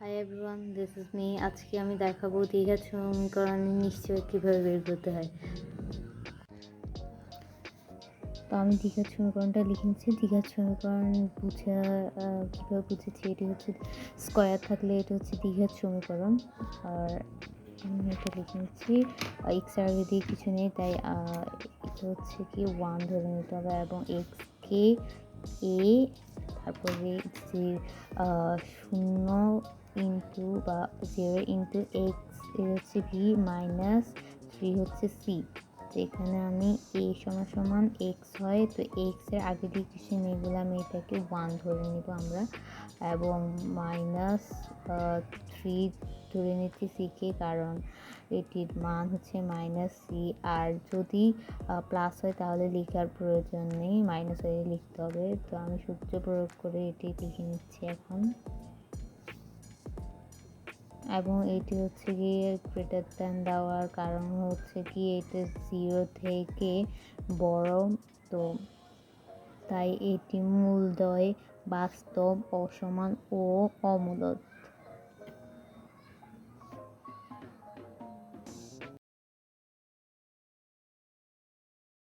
Hi everyone this is me আজকে আমি দেখাবো দীঘা সমীকরণ নিশ্চয় কীভাবে বের করতে হয়। তো আমি দীঘার সমীকরণটা লিখে নিচ্ছি। দীঘার সমীকরণ বুঝা কীভাবে বুঝেছি এটি হচ্ছে স্কোয়ার থাকলে এটা হচ্ছে দীঘার সমীকরণ আর আমি এটা লিখে নিচ্ছি। এক্স আর যদি কিছু নেই, তাই এটা হচ্ছে কি ওয়ান ধরে নিতে হবে। এবং এক্স কে এ তারপরে যে শূন্য ইন্টু বা জিরো ইন্টু এক্স হচ্ছে ভি মাইনাস থ্রি হচ্ছে সি তো এখানে আমি এ সমান সমান এক্স হয়, তো এক্সের আগে দিয়ে কিছু আমি এটাকে ওয়ান ধরে নিব আমরা। এবং মাইনাস থ্রি ধরে নিচ্ছি সিকে কারণ এটির মান হচ্ছে মাইনাস সি আর যদি প্লাস হয় তাহলে লেখার প্রয়োজন নেই মাইনাস হয়ে লিখতে হবে। তো আমি সূত্র প্রয়োগ করে এটি লিখে নিচ্ছি এখন। এবং এটি হচ্ছে গিয়ে গ্রেটার দ্যান দেওয়ার কারণ হচ্ছে কি, এটা জিরো থেকে বড়, তো তাই এটি মূলদয়, বাস্তব, অসমান ও অমূলদ।